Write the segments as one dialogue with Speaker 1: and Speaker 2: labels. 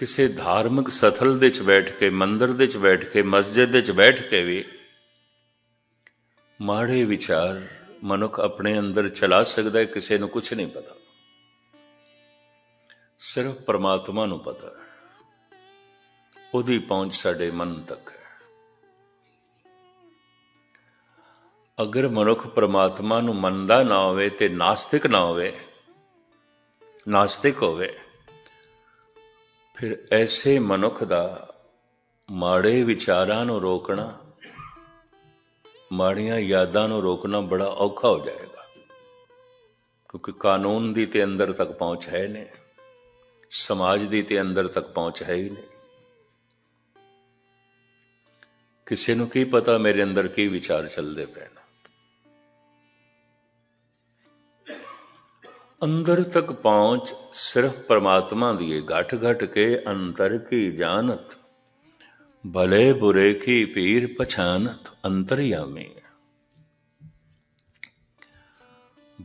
Speaker 1: ਕਿਸੇ ਧਾਰਮਿਕ ਸਥਲ ਦੇ ਵਿੱਚ ਬੈਠ ਕੇ, ਮੰਦਰ ਦੇ ਵਿੱਚ ਬੈਠ ਕੇ, ਮਸਜਿਦ ਦੇ ਵਿੱਚ ਬੈਠ ਕੇ ਵੀ ਮਾੜੇ ਵਿਚਾਰ ਮਨੁੱਖ ਆਪਣੇ ਅੰਦਰ ਚਲਾ ਸਕਦਾ ਹੈ, ਕਿਸੇ ਨੂੰ ਕੁਝ ਨਹੀਂ ਪਤਾ। ਸਿਰਫ ਪਰਮਾਤਮਾ ਨੂੰ ਪਤਾ ਹੈ। ਉਹਦੀ ਪਹੁੰਚ ਸਾਡੇ ਮਨ ਤੱਕ ਹੈ। ਅਗਰ ਮਨੁੱਖ ਪਰਮਾਤਮਾ ਨੂੰ ਮੰਨਦਾ ਨਾ ਹੋਵੇ ਤੇ ਨਾਸਤਿਕ ਨਾ ਹੋਵੇ, ਨਾਸਤਿਕ ਹੋਵੇ ਫਿਰ ਐਸੇ ਮਨੁੱਖ ਦਾ ਮਾੜੇ ਵਿਚਾਰਾਂ ਨੂੰ ਰੋਕਣਾ, ਮਾੜੀਆਂ ਯਾਦਾਂ ਨੂੰ ਰੋਕਣਾ ਬੜਾ ਔਖਾ ਹੋ ਜਾਏਗਾ। ਕਿਉਂਕਿ ਕਾਨੂੰਨ ਦੀ ਤੇ ਅੰਦਰ ਤੱਕ ਪਹੁੰਚ ਹੈ ਨਹੀਂ, ਸਮਾਜ ਦੀ ਤੇ ਅੰਦਰ ਤੱਕ ਪਹੁੰਚ ਹੈ ਹੀ ਨਹੀਂ। ਕਿਸੇ ਨੂੰ ਕੀ ਪਤਾ ਮੇਰੇ ਅੰਦਰ ਕੀ ਵਿਚਾਰ ਚੱਲਦੇ ਪਏ ਨੇ ਅੰਦਰ ਤੱਕ ਪਹੁੰਚ ਸਿਰਫ ਪਰਮਾਤਮਾ ਦੀ ਹੈ ਘਟ ਘਟ ਕੇ ਅੰਤਰ ਕੀ ਜਾਣਤ? ਭਲੇ ਬੁਰੇ ਕੀ ਪੀਰ ਪਛਾਨਤ ਅੰਤਰਯਾਮੀ?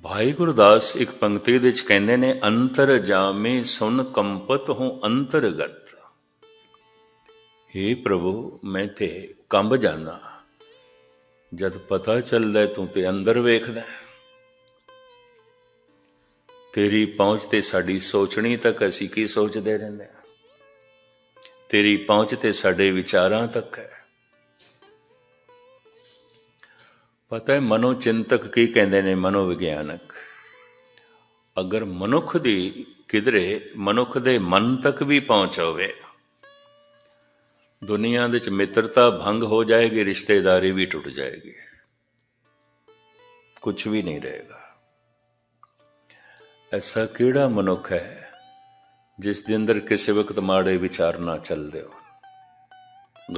Speaker 1: ਭਾਈ ਗੁਰਦਾਸ ਇੱਕ ਪੰਕਤੀ ਦੇ ਵਿੱਚ ਕਹਿੰਦੇ ਨੇ, ਅੰਤਰ ਜਾਮੇ ਸੁਨ ਕੰਪਤ ਹੂੰ ਅੰਤਰਗਤ। हे ਪ੍ਰਭੂ, ਮੈਂ ਤੇ ਕੰਬ ਜਾਣਾ ਜਦ ਪਤਾ ਚੱਲਦਾ ਤੂੰ ਤੇ ਅੰਦਰ ਵੇਖਦਾ ਤੇਰੀ ਪਹੁੰਚ ਤੇ ਸਾਡੀ ਸੋਚਣੀ ਤੱਕ ਅਸੀਂ ਕੀ ਸੋਚਦੇ ਰਹਿੰਦੇ ਹਾਂ? ਤੇਰੀ ਪਹੁੰਚ ਤੇ ਸਾਡੇ ਵਿਚਾਰਾਂ ਤੱਕ ਹੈ। ਪਤਾ ਹੈ ਮਨੋ ਚਿੰਤਕ ਕੀ ਕਹਿੰਦੇ ਨੇ ਮਨੋਵਿਗਿਆਨਕ? ਅਗਰ ਮਨੁੱਖ ਦੀ ਕਿਧਰੇ ਮਨੁੱਖ ਦੇ ਮਨ ਤੱਕ ਵੀ ਪਹੁੰਚ ਹੋਵੇ, ਦੁਨੀਆ ਵਿੱਚ ਮਿੱਤਰਤਾ ਭੰਗ ਹੋ ਜਾਏਗੀ, ਰਿਸ਼ਤੇਦਾਰੀ ਵੀ ਟੁੱਟ ਜਾਏਗੀ। ਕੁਝ ਵੀ ਨਹੀਂ ਰਹੇਗਾ। ਐਸਾ ਕਿਹੜਾ ਮਨੁੱਖ ਹੈ ਜਿਸ ਦੇ ਅੰਦਰ ਕਿਸੇ ਵਕਤ ਮਾੜੇ ਵਿਚਾਰ ਨਾ ਚੱਲਦੇ ਹੋ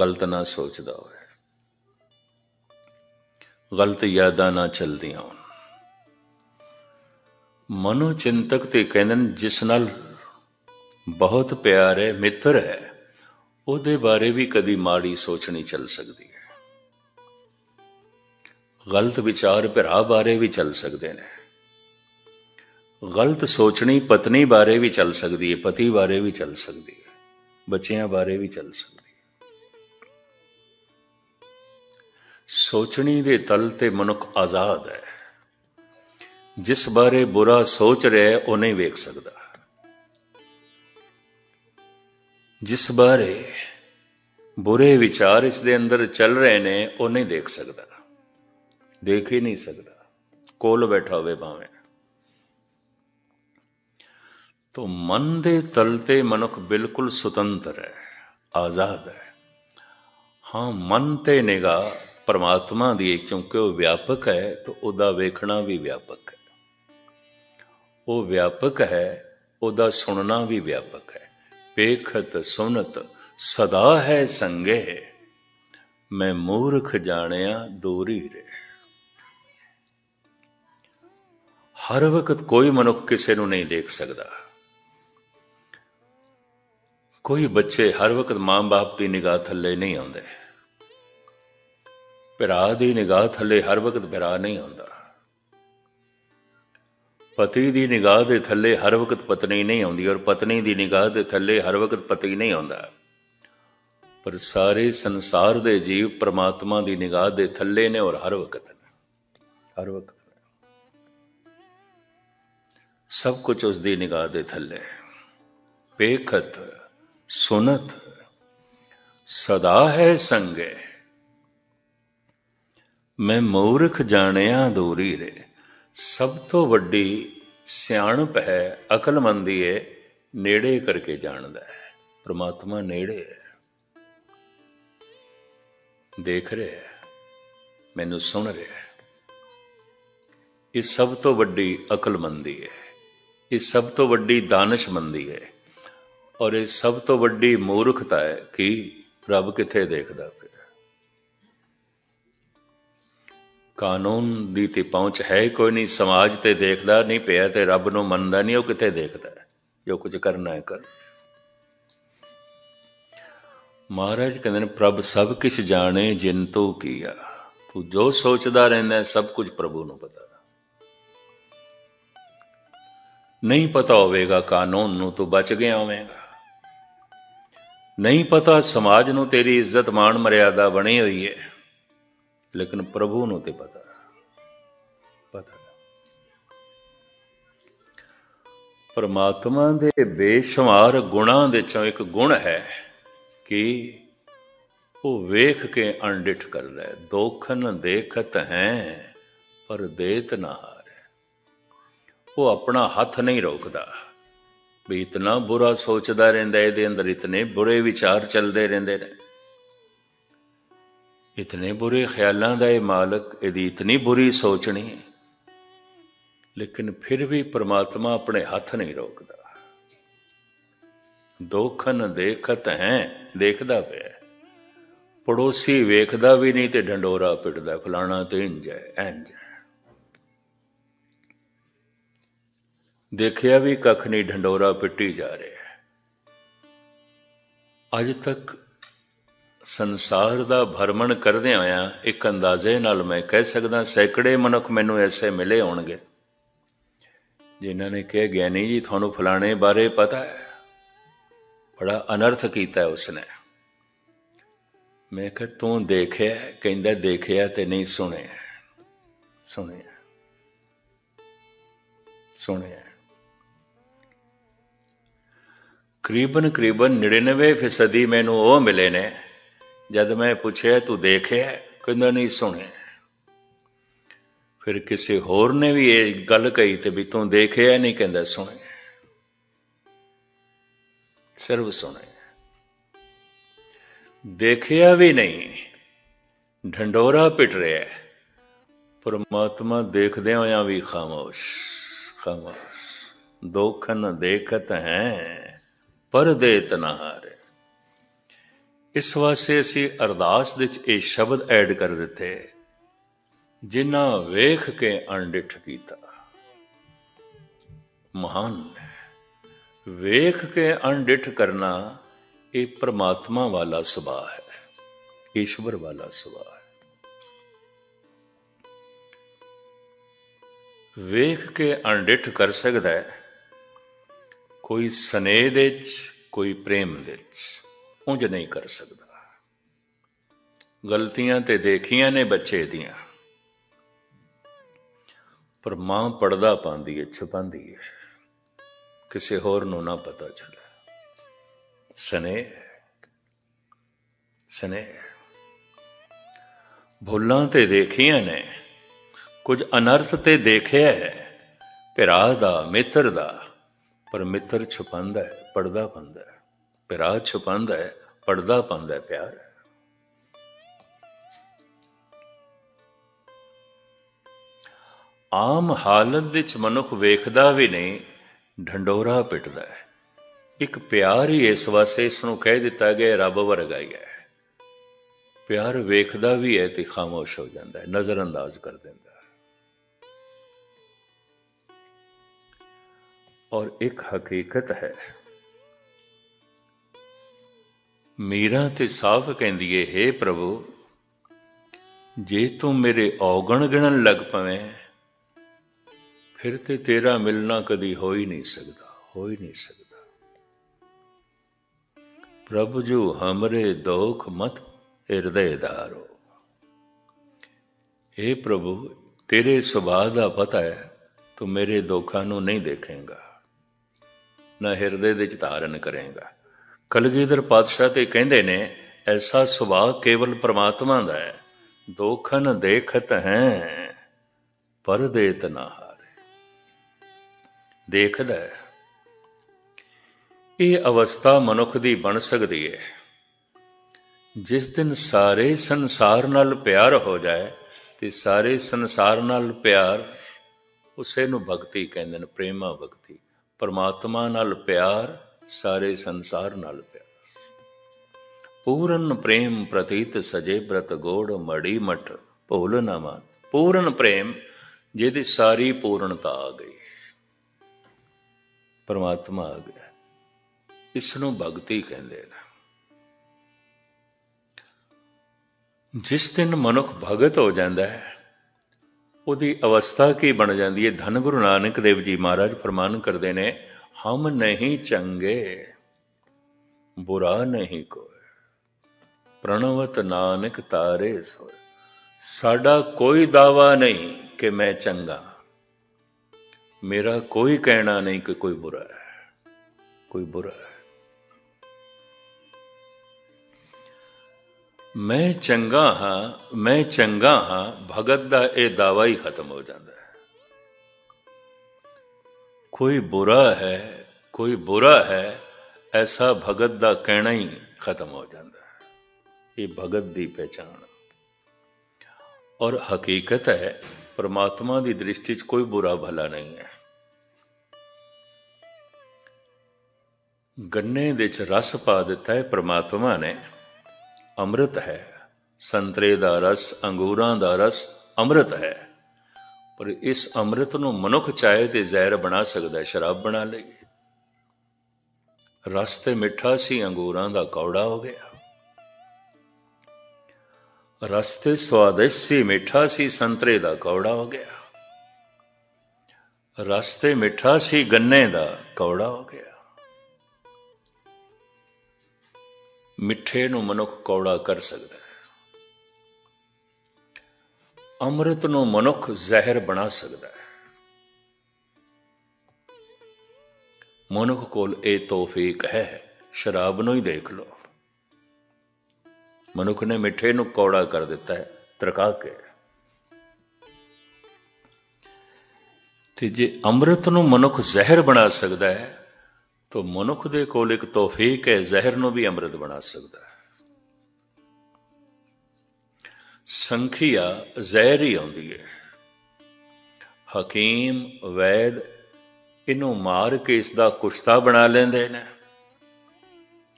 Speaker 1: ਗਲਤ ਨਾ ਸੋਚਦਾ ਹੋਵੇ। ਗਲਤ ਯਾਦਾਂ ਨਾ ਚੱਲਦੀਆਂ ਹੋਣ। ਮਨੋ ਚਿੰਤਕ ਤੇ ਕਹਿੰਦੇ ਨੇ ਜਿਸ ਨਾਲ ਬਹੁਤ ਪਿਆਰ ਹੈ, ਮਿੱਤਰ ਹੈ, ਉਹਦੇ ਬਾਰੇ ਵੀ ਕਦੀ ਮਾੜੀ ਸੋਚ ਨਹੀਂ ਚੱਲ ਸਕਦੀ ਹੈ। ਗਲਤ ਵਿਚਾਰ ਭਰਾ ਬਾਰੇ ਵੀ ਚੱਲ ਸਕਦੇ ਨੇ। ਗਲਤ ਸੋਚਣੀ ਪਤਨੀ ਬਾਰੇ ਵੀ ਚੱਲ ਸਕਦੀ ਹੈ, ਪਤੀ ਬਾਰੇ ਵੀ ਚੱਲ ਸਕਦੀ ਹੈ, ਬੱਚਿਆਂ ਬਾਰੇ ਵੀ ਚੱਲ ਸਕਦੀ ਹੈ। ਸੋਚਣੀ ਦੇ ਤਲ ਤੇ ਮਨੁੱਖ ਆਜ਼ਾਦ ਹੈ। ਜਿਸ ਬਾਰੇ ਬੁਰਾ ਸੋਚ ਰਿਹਾ ਉਹ ਨਹੀਂ ਵੇਖ ਸਕਦਾ। ਜਿਸ ਬਾਰੇ ਬੁਰੇ ਵਿਚਾਰ ਇਸ ਦੇ ਅੰਦਰ ਚੱਲ ਰਹੇ ਨੇ, ਉਹ ਨਹੀਂ ਦੇਖ ਸਕਦਾ। ਦੇਖ ਹੀ ਨਹੀਂ ਸਕਦਾ। ਕੋਲ ਬੈਠਾ ਹੋਵੇ ਭਾਵੇਂ। ਤੋ ਮਨ ਦੇ ਤਲ ਤੇ ਮਨੁੱਖ ਬਿਲਕੁਲ ਸੁਤੰਤਰ ਹੈ, ਆਜ਼ਾਦ ਹੈ। ਹਾਂ, ਮਨ ਤੇ ਨਿਗਾਹ ਪਰਮਾਤਮਾ ਦੀ ਕਿਉਂਕਿ ਉਹ ਵਿਆਪਕ ਹੈ, ਤਾਂ ਉਹਦਾ ਵੇਖਣਾ ਵੀ ਵਿਆਪਕ ਹੈ। ਉਹ ਵਿਆਪਕ ਹੈ, ਉਹਦਾ ਸੁਣਨਾ ਵੀ ਵਿਆਪਕ ਹੈ। ਪੇਖਤ ਸੁਨਤ, ਸਦਾ ਹੈ ਸੰਗੇ ਮੈਂ ਮੂਰਖ ਜਾਣਿਆ, ਦੂਰੀ ਰੇ ਹਰ ਵਕਤ ਕੋਈ ਮਨੁੱਖ ਕਿਸੇ ਨੂੰ ਨਹੀਂ ਦੇਖ ਸਕਦਾ। ਕੋਈ ਬੱਚੇ ਹਰ ਵਕਤ ਮਾਂ-ਬਾਪ ਦੀ ਨਿਗਾਹ ਥੱਲੇ ਨਹੀਂ ਆਉਂਦੇ। ਭਰਾ ਦੀ ਨਿਗਾਹ ਥੱਲੇ ਹਰ ਵਕਤ ਭਰਾ ਨਹੀਂ ਆਉਂਦਾ। ਪਤੀ ਦੀ ਨਿਗਾਹ ਦੇ ਥੱਲੇ ਹਰ ਵਕਤ ਪਤਨੀ ਨਹੀਂ ਆਉਂਦੀ ਔਰ ਪਤਨੀ ਦੀ ਨਿਗਾਹ ਦੇ ਥੱਲੇ ਹਰ ਵਕਤ ਪਤੀ ਨਹੀਂ ਆਉਂਦਾ। ਪਰ ਸਾਰੇ ਸੰਸਾਰ ਦੇ ਜੀਵ ਪ੍ਰਮਾਤਮਾ ਦੀ ਨਿਗਾਹ ਦੇ ਥੱਲੇ ਨੇ ਔਰ ਹਰ ਵਕਤ ਨੇ। ਹਰ ਵਕਤ ਸਭ ਕੁਝ ਉਸ ਦੀ ਨਿਗਾਹ ਦੇ ਥੱਲੇ। ਪੇਖਤ ਸੁਨਤ, ਸਦਾ ਹੈ ਸੰਗੇ। ਮੈਂ ਮੂਰਖ ਜਾਣਿਆ ਦੂਰੀ ਰੇ, ਸਭ ਤੋਂ ਵੱਡੀ ਸਿਆਣਪ ਹੈ, ਅਕਲਮੰਦੀ ਏ, ਨੇੜੇ ਕਰਕੇ ਜਾਣਦਾ ਹੈ, ਪ੍ਰਮਾਤਮਾ ਨੇੜੇ ਹੈ। ਦੇਖ ਰਿਹਾ ਹੈ, ਮੈਨੂੰ ਸੁਣ ਰਿਹਾ ਹੈ। ਇਹ ਸਭ ਤੋਂ ਵੱਡੀ ਅਕਲਮੰਦੀ ਹੈ ਇਹ ਸਭ ਤੋਂ ਵੱਡੀ ਦਾਨਸ਼ਮੰਦੀ ਹੈ ਔਰ ਇਹ ਸਭ ਤੋਂ ਵੱਡੀ ਮੂਰਖਤਾ ਹੈ ਕਿ ਰੱਬ ਕਿੱਥੇ ਦੇਖਦਾ ਪਿਆ ਕਾਨੂੰਨ ਦੀ ਤੇ ਪਹੁੰਚ ਹੈ ਕੋਈ ਨਹੀਂ, ਸਮਾਜ ਤੇ ਦੇਖਦਾ ਨਹੀਂ ਪਿਆ ਤੇ ਰੱਬ ਨੂੰ ਮੰਨਦਾ ਨਹੀਂ, ਉਹ ਕਿੱਥੇ ਦੇਖਦਾ ਜੋ ਕੁਝ ਕਰਨਾ ਹੈ ਕਰ। ਮਹਾਰਾਜ ਕਹਿੰਦੇ ਨੇ, ਪ੍ਰਭ ਸਭ ਕੁਝ ਜਾਣੇ ਜਿਨ ਤੂੰ ਕੀਆ ਤੂੰ ਜੋ ਸੋਚਦਾ ਰਹਿੰਦਾ ਸਭ ਕੁਝ ਪ੍ਰਭੂ ਨੂੰ ਪਤਾ। ਨਹੀਂ ਪਤਾ ਹੋਵੇਗਾ ਕਾਨੂੰਨ ਨੂੰ ਤੂੰ ਬਚ ਗਿਆ ਹੋਵੇਂਗਾ। ਨਹੀਂ ਪਤਾ ਸਮਾਜ ਨੂੰ ਤੇਰੀ ਇੱਜ਼ਤ ਮਾਣ ਮਰਿਆਦਾ ਬਣੀ ਹੋਈ ਹੈ, ਲੇਕਿਨ ਪ੍ਰਭੂ ਨੂੰ ਤੇ ਪਤਾ। ਪਤਾ। ਪਰਮਾਤਮਾ ਦੇ ਬੇਸ਼ੁਮਾਰ ਗੁਣਾਂ ਦੇ ਚੋਂ ਇੱਕ ਗੁਣ ਹੈ ਕਿ ਉਹ ਵੇਖ ਕੇ ਅਣਡਿਠ ਕਰਦਾ ਹੈ। ਦੋਖਨ ਦੇਖਤ ਹੈ, ਪਰ ਦੇਤ ਨਾ ਹਾਰ। ਉਹ ਆਪਣਾ ਹੱਥ ਨਹੀਂ ਰੋਕਦਾ। ਵੀ ਇਤਨਾ ਬੁਰਾ ਸੋਚਦਾ ਰਹਿੰਦਾ, ਇਹਦੇ ਅੰਦਰ ਇਤਨੇ ਬੁਰੇ ਵਿਚਾਰ ਚੱਲਦੇ ਰਹਿੰਦੇ ਨੇ। ਇਤਨੇ ਬੁਰੇ ਖਿਆਲਾਂ ਦਾ ਇਹ ਮਾਲਕ ਇਹਦੀ ਇਤਨੀ ਬੁਰੀ ਸੋਚਣੀ ਲੇਕਿਨ ਫਿਰ ਵੀ ਪ੍ਰਮਾਤਮਾ ਆਪਣੇ ਹੱਥ ਨਹੀਂ ਰੋਕਦਾ। ਦੋਖਨ ਦੇਖਤ ਹੈ, ਦੇਖਦਾ ਪਿਆ ਪੜੋਸੀ ਵੇਖਦਾ ਵੀ ਨਹੀਂ ਤੇ ਢੰਡੋਰਾ ਪਿੱਟਦਾ, ਫਲਾਣਾ ਤੇ ਇੰਜ ਹੈ, ਇੰਜ ਦੇਖਿਆ ਵੀ ਕੱਖ ਨਹੀਂ ਢੰਡੋਰਾ ਪਿੱਟੀ ਜਾ ਰਿਹਾ ਅੱਜ ਤੱਕ ਸੰਸਾਰ ਦਾ ਭਰਮਣ ਕਰਦੇ ਆਇਆ ਇੱਕ ਅੰਦਾਜ਼ੇ ਨਾਲ ਮੈਂ ਕਹਿ ਸਕਦਾ, ਸੈਂਕੜੇ ਮਨੁੱਖ ਮੈਨੂੰ ਐਸੇ ਮਿਲੇ ਹੋਣਗੇ ਜਿਨ੍ਹਾਂ ਨੇ ਕਿਹਾ, ਗਿਆਨੀ ਜੀ, ਤੁਹਾਨੂੰ ਫਲਾਣੇ ਬਾਰੇ ਪਤਾ ਹੈ? ਬੜਾ ਅਨਰਥ ਕੀਤਾ ਉਸਨੇ। ਮੈਂ ਕਿਹਾ, ਤੂੰ ਦੇਖਿਆ ਕਹਿੰਦਾ, ਦੇਖਿਆ ਤੇ ਨਹੀਂ, ਸੁਣਿਆ ਸੁਣਿਆ ਸੁਣਿਆ ਕਰੀਬਨ ਕਰੀਬਨ 99% ਮੈਨੂੰ ਉਹ ਮਿਲੇ ਨੇ, ਜਦ ਮੈਂ ਪੁੱਛਿਆ, ਤੂੰ ਦੇਖਿਆ ਕਹਿੰਦਾ, ਨਹੀਂ ਸੁਣਿਆ ਫਿਰ ਕਿਸੇ ਹੋਰ ਨੇ ਵੀ ਇਹ ਗੱਲ ਕਹੀ ਤੇ ਵੀ ਤੂੰ ਦੇਖਿਆ ਨਹੀਂ, ਕਹਿੰਦਾ, ਸੁਣਿਆ ਸਿਰਫ ਸੁਣਿਆ ਦੇਖਿਆ ਵੀ ਨਹੀਂ, ਢੰਡੋਰਾ ਪਿਟ ਰਿਹਾ ਪਰਮਾਤਮਾ ਦੇਖਦੇ ਹੋਇਆ ਵੀ ਖਾਮੋਸ਼ ਖਾਮੋਸ਼। ਦੋਖਨ ਦੇਖਤ ਹੈ। ਪਰ ਦੇਤ ਨਾ ਇਸ ਵਾਸਤੇ ਅਸੀਂ ਅਰਦਾਸ ਵਿੱਚ ਇਹ ਸ਼ਬਦ ਐਡ ਕਰ ਦਿੱਤੇ, ਜਿਨ੍ਹਾਂ ਵੇਖ ਕੇ ਅਣਡਿਠ ਕੀਤਾ। ਮਹਾਨ ਵੇਖ ਕੇ ਅਣਡਿਠ ਕਰਨਾ ਇਹ ਪ੍ਰਮਾਤਮਾ ਵਾਲਾ ਸੁਭਾਅ ਹੈ, ਈਸ਼ਵਰ ਵਾਲਾ ਸੁਭਾਅ ਹੈ। ਵੇਖ ਕੇ ਅਣਡਿਠ ਕਰ ਸਕਦਾ ਹੈ ਕੋਈ ਸਨੇਹ ਦੇ ਵਿੱਚ, ਕੋਈ ਪ੍ਰੇਮ ਦੇ ਵਿੱਚ। ਉਂਝ ਨਹੀਂ ਕਰ ਸਕਦਾ। ਗਲਤੀਆਂ ਤੇ ਦੇਖੀਆਂ ਨੇ ਬੱਚੇ ਦੀਆਂ। ਪਰ ਮਾਂ ਪੜਦਾ ਪਾਉਂਦੀ ਹੈ ਛੁਪਾਉਂਦੀ ਹੈ ਕਿਸੇ ਹੋਰ ਨੂੰ ਨਾ ਪਤਾ ਚੱਲੇ। ਸਨੇਹ ਸਨੇਹ। ਭੁੱਲਾਂ ਤੇ ਦੇਖੀਆਂ ਨੇ। ਕੁਝ ਅਨਰਥ ਤੇ ਦੇਖਿਆ ਹੈ। ਭਰਾ ਦਾ, ਮਿੱਤਰ ਦਾ। ਪਰ ਮਿੱਤਰ ਛੁਪਾਉਂਦਾ ਹੈ ਪਰਦਾ ਪਾਉਂਦਾ ਹੈ। ਭਰਾ ਛੁਪਾਉਂਦਾ ਹੈ ਪਰਦਾ ਪਾਉਂਦਾ ਹੈ ਪਿਆਰ। ਆਮ ਹਾਲਤ ਵਿੱਚ ਮਨੁੱਖ ਵੇਖਦਾ ਵੀ ਨਹੀਂ, ਢੰਡੋਰਾ ਪਿੱਟਦਾ ਹੈ। ਇੱਕ ਪਿਆਰ ਹੀ ਇਸ ਵਾਸਤੇ ਇਸ ਨੂੰ ਕਹਿ ਦਿੱਤਾ ਗਿਆ, ਰੱਬ ਵਰਗਾ ਹੀ ਹੈ। ਪਿਆਰ ਵੇਖਦਾ ਵੀ ਹੈ ਤੇ ਖਾਮੋਸ਼ ਹੋ ਜਾਂਦਾ ਹੈ ਨਜ਼ਰ ਅੰਦਾਜ਼ ਕਰ ਦਿੰਦਾ ਔਰ ਇੱਕ ਹਕੀਕਤ ਹੈ। ਮੀਰਾ ਤੇ ਸਾਫ਼ ਕਹਿੰਦੀ ਏ हे ਪ੍ਰਭੂ, ਜੇ ਤੂੰ ਮੇਰੇ ਔਗਣ ਗਿਣਨ ਲੱਗ ਪਵੇਂ, ਫਿਰ ਤੇ ਤੇਰਾ ਮਿਲਣਾ ਕਦੀ ਹੋ ਹੀ ਨਹੀਂ ਸਕਦਾ ਹੋ ਹੀ ਨਹੀਂ ਸਕਦਾ। ਪ੍ਰਭੂ ਜੋ ਹਮਰੇ ਦੋਖ ਮਤ ਹਿਰਦੇ ਧਾਰੋ। हे ਪ੍ਰਭੂ, ਤੇਰੇ ਸੁਭਾਅ ਦਾ ਪਤਾ ਹੈ, ਤੂੰ ਮੇਰੇ ਦੁੱਖਾਂ ਨੂੰ ਨਹੀਂ ਦੇਖੇਂਗਾ। ਨਾ ਹਿਰਦੇ ਵਿੱਚ ਧਾਰਨ ਕਰੇਗਾ। ਕਲਗੀਧਰ ਪਾਤਸ਼ਾਹ ਤੇ ਕਹਿੰਦੇ ਨੇ, ਐਸਾ ਸੁਭਾਅ ਕੇਵਲ ਪ੍ਰਮਾਤਮਾ ਦਾ ਹੈ। ਦੋਖਨ ਦੇਖਤ ਹੈ ਪਰ ਦੇਤ ਨਾ ਹਾਰੇ। ਦੇਖਦਾ ਹੈ। ਇਹ ਅਵਸਥਾ ਮਨੁੱਖ ਦੀ ਬਣ ਸਕਦੀ ਹੈ। ਜਿਸ ਦਿਨ ਸਾਰੇ ਸੰਸਾਰ ਨਾਲ ਪਿਆਰ ਹੋ ਜਾਏ, ਤੇ ਸਾਰੇ ਸੰਸਾਰ ਨਾਲ ਪਿਆਰ ਉਸੇ ਨੂੰ ਭਗਤੀ ਕਹਿੰਦੇ ਨੇ, ਪ੍ਰੇਮਾ ਭਗਤੀ। ਪਰਮਾਤਮਾ ਨਾਲ ਪਿਆਰ, ਸਾਰੇ ਸੰਸਾਰ ਨਾਲ ਪਿਆਰ। ਪੂਰਨ ਪ੍ਰੇਮ ਪ੍ਰਤੀਤ ਸਜੇ ਬ੍ਰਤ ਗੋੜ ਮੜੀ ਮਟ ਭੂਲ ਨਾ ਮਾਨ। ਪੂਰਨ ਪ੍ਰੇਮ ਜਿਹਦੀ ਸਾਰੀ ਪੂਰਨਤਾ ਆ ਗਈ। ਪਰਮਾਤਮਾ ਆ ਗਿਆ। ਇਸ ਨੂੰ ਭਗਤੀ ਕਹਿੰਦੇ ਨੇ। ਜਿਸ ਦਿਨ ਮਨੁੱਖ ਭਗਤ ਹੋ ਜਾਂਦਾ ਹੈ ਉਹਦੀ ਅਵਸਥਾ ਕੀ ਬਣ ਜਾਂਦੀ ਹੈ? ਧੰਨ ਗੁਰੂ ਨਾਨਕ ਦੇਵ ਜੀ ਮਹਾਰਾਜ ਫਰਮਾਨ ਕਰਦੇ ਨੇ, ਹਮ ਨਹੀਂ ਚੰਗੇ, ਬੁਰਾ ਨਹੀਂ ਕੋਈ। ਪ੍ਰਣਵਤ ਨਾਨਕ ਤਾਰੇ ਸੋਏ। ਸਾਡਾ ਕੋਈ ਦਾਵਾ ਨਹੀਂ ਕਿ ਮੈਂ ਚੰਗਾ। ਮੇਰਾ ਕੋਈ ਕਹਿਣਾ ਨਹੀਂ ਕਿ ਕੋਈ ਬੁਰਾ ਹੈ। ਕੋਈ ਬੁਰਾ ਹੈ। ਮੈਂ ਚੰਗਾ ਹਾਂ, ਮੈਂ ਚੰਗਾ ਹਾਂ, ਭਗਤ ਦਾ ਇਹ ਦਾਵਾ ਹੀ ਖਤਮ ਹੋ ਜਾਂਦਾ ਹੈ। ਕੋਈ ਬੁਰਾ ਹੈ, ਕੋਈ ਬੁਰਾ ਹੈ, ਐਸਾ ਭਗਤ ਦਾ ਕਹਿਣਾ ਹੀ ਖਤਮ ਹੋ ਜਾਂਦਾ ਹੈ। ਇਹ ਭਗਤ ਦੀ ਪਹਿਚਾਣ। ਔਰ ਹਕੀਕਤ ਹੈ, ਪਰਮਾਤਮਾ ਦੀ ਦ੍ਰਿਸ਼ਟੀ 'ਚ ਕੋਈ ਬੁਰਾ ਭਲਾ ਨਹੀਂ ਹੈ। ਗੰਨੇ ਦੇ ਚ ਰਸ ਪਾ ਦਿੱਤਾ ਹੈ ਪਰਮਾਤਮਾ ਨੇ। ਅੰਮ੍ਰਿਤ ਹੈ। ਸੰਤਰੇ ਦਾ ਰਸ, ਅੰਗੂਰਾਂ ਦਾ ਰਸ ਅੰਮ੍ਰਿਤ ਹੈ। ਪਰ ਇਸ ਅੰਮ੍ਰਿਤ ਨੂੰ ਮਨੁੱਖ ਚਾਹੇ ਤੇ ਜ਼ਹਿਰ ਬਣਾ ਸਕਦਾ ਹੈ, ਸ਼ਰਾਬ ਬਣਾ ਲਈ ਰਸ ਤੇ ਮਿੱਠਾ ਸੀ, ਅੰਗੂਰਾਂ ਦਾ ਕੌੜਾ ਹੋ ਗਿਆ। ਰਸ ਤੇ ਸਵਾਦਿਸ਼ਟ ਸੀ, ਮਿੱਠਾ ਸੀ, ਸੰਤਰੇ ਦਾ ਕੌੜਾ ਹੋ ਗਿਆ। ਰਸ ਤੇ ਮਿੱਠਾ ਸੀ, ਗੰਨੇ ਦਾ ਕੌੜਾ ਹੋ ਗਿਆ। ਮਿੱਠੇ ਨੂੰ ਮਨੁੱਖ ਕੌੜਾ ਕਰ ਸਕਦਾ ਹੈ। ਅੰਮ੍ਰਿਤ ਨੂੰ ਮਨੁੱਖ ਜ਼ਹਿਰ ਬਣਾ ਸਕਦਾ ਹੈ। ਮਨੁੱਖ ਕੋਲ ਇਹ ਤੋਫੀਕ ਹੈ, ਸ਼ਰਾਬ ਨੂੰ ਹੀ ਦੇਖ ਲਓ। ਮਨੁੱਖ ਨੇ ਮਿੱਠੇ ਨੂੰ ਕੌੜਾ ਕਰ ਦਿੱਤਾ ਹੈ, ਤਰਕਾ ਕੇ। ਤੇ ਜੇ ਅੰਮ੍ਰਿਤ ਨੂੰ ਮਨੁੱਖ ਜ਼ਹਿਰ ਬਣਾ ਸਕਦਾ ਹੈ ਤਾਂ ਮਨੁੱਖ ਦੇ ਕੋਲ ਇੱਕ ਤੋਫੀਕ ਹੈ, ਜ਼ਹਿਰ ਨੂੰ ਵੀ ਅੰਮ੍ਰਿਤ ਬਣਾ ਸਕਦਾ ਹੈ। ਸੰਖਿਆ ਜ਼ਹਿਰ ਹੀ ਆਉਂਦੀ ਹੈ। ਹਕੀਮ, ਵੈਦ ਇਹਨੂੰ ਮਾਰ ਕੇ ਇਸ ਦਾ ਕੁਸ਼ਤਾ ਬਣਾ ਲੈਂਦੇ ਨੇ।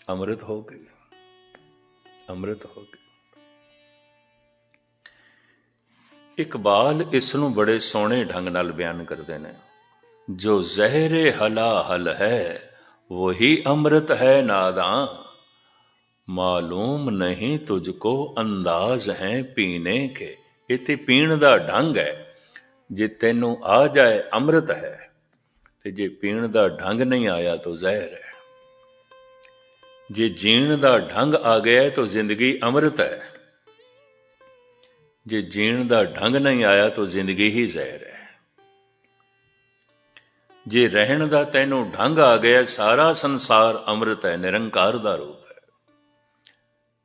Speaker 1: ਅੰਮ੍ਰਿਤ ਹੋ ਗਈ। ਅੰਮ੍ਰਿਤ ਹੋ ਗਈ। ਇਕਬਾਲ ਇਸ ਨੂੰ ਬੜੇ ਸੋਹਣੇ ਢੰਗ ਨਾਲ ਬਿਆਨ ਕਰਦੇ ਨੇ। ਜੋ ਜ਼ਹਿਰੇ ਹਲਾ ਹਲ ਹੈ वही अमृत है नादा ਮਾਲੂਮ ਨਹੀਂ ਤੁਝ ਕੋ ਅੰਦਾਜ਼ ਹੈ ਪੀਣੇ ਕੇ ਇਥੇ ਪੀਣ ਦਾ ਢੰਗ ਹੈ ਜੇ ਤੈਨੂੰ ਆ ਜਾਏ ਅੰਮ੍ਰਿਤ ਹੈ ਤੇ ਜੇ ਪੀਣ ਦਾ ਢੰਗ ਨਹੀਂ ਆਇਆ ਤਾਂ ਜ਼ਹਿਰ ਹੈ ਜੇ ਜੀਣ ਦਾ ਢੰਗ ਆ ਗਿਆ ਤਾਂ ਜ਼ਿੰਦਗੀ ਅੰਮ੍ਰਿਤ ਹੈ ਜੇ ਜੀਣ ਦਾ ਢੰਗ ਨਹੀਂ ਆਇਆ ਤਾਂ ਜ਼ਿੰਦਗੀ ਹੀ ਜ਼ਹਿਰ ਹੈ ਜੇ ਰਹਿਣ ਦਾ ਤੈਨੂੰ ਢੰਗ ਆ ਗਿਆ, ਸਾਰਾ ਸੰਸਾਰ ਅੰਮ੍ਰਿਤ ਹੈ, ਨਿਰੰਕਾਰ ਦਾ ਰੂਪ ਹੈ।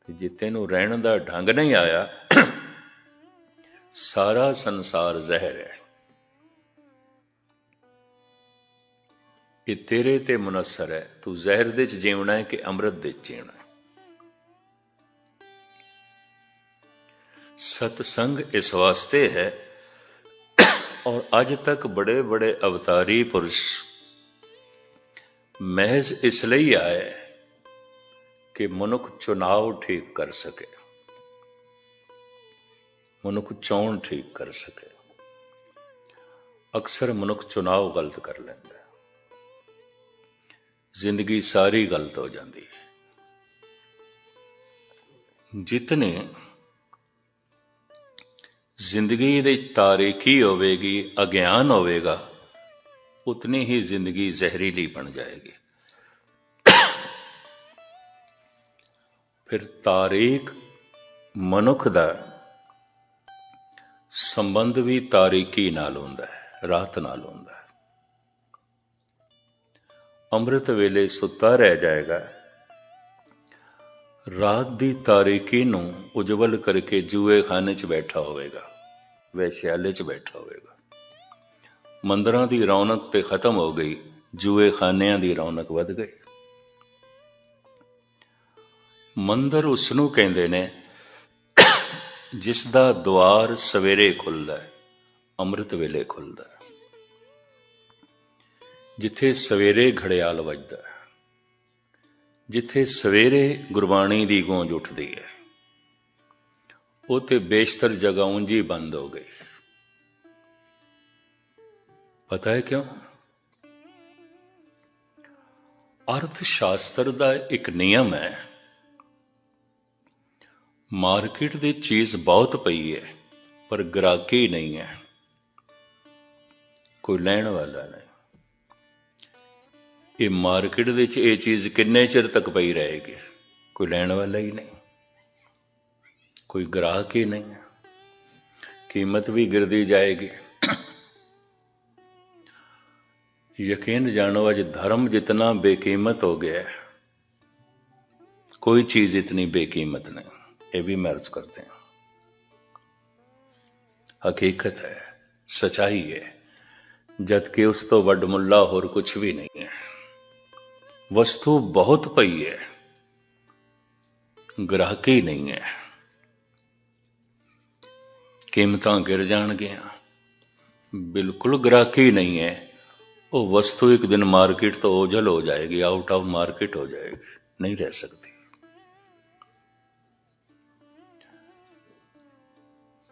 Speaker 1: ਤੇ ਜੇ ਤੈਨੂੰ ਰਹਿਣ ਦਾ ਢੰਗ ਨਹੀਂ ਆਇਆ, ਸਾਰਾ ਸੰਸਾਰ ਜ਼ਹਿਰ ਹੈ। ਇਹ ਤੇਰੇ ਤੇ ਮੁਨਸਰ ਹੈ। ਤੂੰ ਜ਼ਹਿਰ ਦੇ ਚ ਜੀਵਣਾ ਹੈ ਕਿ ਅੰਮ੍ਰਿਤ ਦੇ ਚ ਜੀਵਣਾ ਹੈ? ਸਤਸੰਗ ਇਸ ਵਾਸਤੇ ਹੈ ਔਰ ਅੱਜ ਤੱਕ ਬੜੇ ਬੜੇ ਅਵਤਾਰੀ ਪੁਰਸ਼ ਮਹਿਜ਼ ਇਸ ਲਈ ਆਏ ਕਿ ਮਨੁੱਖ ਚੁਣਾਵ ਠੀਕ ਕਰ ਸਕੇ ਮਨੁੱਖ ਚੋਣ ਠੀਕ ਕਰ ਸਕੇ ਅਕਸਰ ਮਨੁੱਖ ਚੁਣਾਵ ਗਲਤ ਕਰ ਲੈਂਦਾ ਜ਼ਿੰਦਗੀ ਸਾਰੀ ਗਲਤ ਹੋ ਜਾਂਦੀ ਹੈ ਜਿਤਨੇ ਜ਼ਿੰਦਗੀ ਦੇ ਤਾਰੀਖੀ ਹੋਵੇਗੀ, ਅਗਿਆਨ ਹੋਵੇਗਾ, ਉਤਨੀ ਹੀ ਜ਼ਿੰਦਗੀ ਜ਼ਹਿਰੀਲੀ ਬਣ ਜਾਏਗੀ। ਫਿਰ ਤਾਰੀਖ ਮਨੁੱਖ ਦਾ ਸੰਬੰਧ ਵੀ ਤਾਰੀਕੀ ਨਾਲ ਹੁੰਦਾ ਹੈ, ਰਾਤ ਨਾਲ ਹੁੰਦਾ ਹੈ। ਅੰਮ੍ਰਿਤ ਵੇਲੇ ਸੁੱਤਾ ਰਹਿ ਜਾਏਗਾ ਰਾਤ ਦੀ ਤਾਰੀਕੀ ਨੂੰ ਉਜਵਲ ਕਰਕੇ ਜੂਏ ਖਾਨੇ 'ਚ ਬੈਠਾ ਹੋਵੇਗਾ ਵੈਸ਼ਿਆਲੇ 'ਚ ਬੈਠਾ ਹੋਵੇਗਾ। ਮੰਦਰਾਂ ਦੀ ਰੌਣਕ ਤੇ ਖਤਮ ਹੋ ਗਈ, ਜੂਏ ਖਾਨਿਆਂ ਦੀ ਰੌਣਕ ਵੱਧ ਗਈ। ਮੰਦਰ ਉਸ ਨੂੰ ਕਹਿੰਦੇ ਨੇ ਜਿਸ ਦਾ ਦਵਾਰ ਸਵੇਰੇ ਖੁੱਲਦਾ ਹੈ, ਅੰਮ੍ਰਿਤ ਵੇਲੇ ਖੁੱਲਦਾ ਹੈ। ਜਿੱਥੇ ਸਵੇਰੇ ਘੜਿਆਲ ਵੱਜਦਾ ਹੈ। ਜਿੱਥੇ ਸਵੇਰੇ ਗੁਰਬਾਣੀ ਦੀ ਗੂੰਜ ਉੱਠਦੀ ਹੈ ਉਹ ਤੇ ਬੇਸ਼ਤਰ ਜਗ੍ਹਾ ਉਂਝੀ ਬੰਦ ਹੋ ਗਈ। ਪਤਾ ਹੈ ਕਿਉਂ? ਅਰਥ ਸ਼ਾਸਤਰ ਦਾ ਇੱਕ ਨਿਯਮ ਹੈ, ਮਾਰਕੀਟ ਦੀ ਚੀਜ਼ ਬਹੁਤ ਪਈ ਹੈ, ਪਰ ਗ੍ਰਾਹਕੀ ਨਹੀਂ ਹੈ। ਕੋਈ ਲੈਣ ਵਾਲਾ ਨਹੀਂ। ਇਹ ਮਾਰਕੀਟ ਦੇ ਵਿੱਚ ਇਹ ਚੀਜ਼ ਕਿੰਨੇ ਚਿਰ ਤੱਕ ਪਈ ਰਹੇਗੀ ਕੋਈ ਲੈਣ ਵਾਲਾ ਹੀ ਨਹੀਂ ਕੋਈ ਗ੍ਰਾਹਕ ਹੀ ਨਹੀਂ ਕੀਮਤ ਵੀ ਗਿਰਦੀ ਜਾਏਗੀ ਯਕੀਨ ਜਾਣੋ ਅੱਜ ਧਰਮ ਜਿਤਨਾ ਬੇਕੀਮਤ ਹੋ ਗਿਆ ਹੈ ਕੋਈ ਚੀਜ਼ ਇਤਨੀ ਬੇਕੀਮਤ ਨਹੀਂ ਇਹ ਵੀ ਮੈਂ अर्ज करते हैं ਹਕੀਕਤ ਹੈ ਸਚਾਈ ਹੈ ਜਦ ਕਿ ਉਸ ਤੋਂ ਵੱਡ ਮੁੱਲਾ ਹੋਰ ਕੁਝ ਵੀ ਨਹੀਂ ਹੈ ਵਸਤੂ ਬਹੁਤ ਪਈ ਹੈ ਗ੍ਰਾਹਕ ਹੀ ਨਹੀਂ ਹੈ ਕੀਮਤਾਂ ਗਿਰ ਜਾਣਗੀਆਂ ਬਿਲਕੁਲ ਗ੍ਰਾਹਕ ਹੀ ਨਹੀਂ ਹੈ ਉਹ ਵਸਤੂ ਇੱਕ ਦਿਨ ਮਾਰਕੀਟ ਤੋਂ ਓਝਲ ਹੋ ਜਾਏਗੀ ਆਊਟ ਆਫ ਮਾਰਕੀਟ ਹੋ ਜਾਏਗੀ ਨਹੀਂ ਰਹਿ ਸਕਦੀ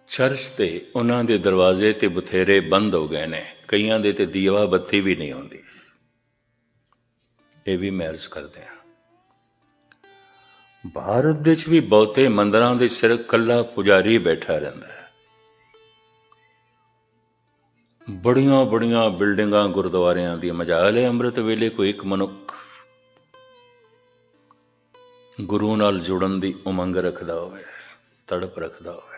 Speaker 1: ਚਰਚ ਤੇ ਉਹਨਾਂ ਦੇ ਦਰਵਾਜ਼ੇ ਤੇ ਬਥੇਰੇ ਬੰਦ ਹੋ ਗਏ ਨੇ ਕਈਆਂ ਦੇ ਤੇ ਦੀਵਾ ਬੱਤੀ ਵੀ ਨਹੀਂ ਆਉਂਦੀ ਇਹ ਵੀ ਮੈਰਜ਼ ਕਰਦੇ ਆ ਭਾਰਤ ਵਿੱਚ ਵੀ ਬਹੁਤੇ ਮੰਦਰਾਂ ਦੇ ਸਿਰ ਕੱਲਾ ਪੁਜਾਰੀ ਬੈਠਾ ਰਹਿੰਦਾ ਹੈ। ਬੜੀਆਂ ਬੜੀਆਂ ਬਿਲਡਿੰਗਾਂ ਗੁਰਦੁਆਰਿਆਂ ਦੀ ਮਜਾਲ ਹੈ। ਅੰਮ੍ਰਿਤ ਵੇਲੇ ਕੋਈ ਇੱਕ ਮਨੁੱਖ ਗੁਰੂ ਨਾਲ ਜੁੜਨ ਦੀ ਉਮੰਗ ਰੱਖਦਾ ਹੋਵੇ, ਤੜਪ ਰੱਖਦਾ ਹੋਵੇ।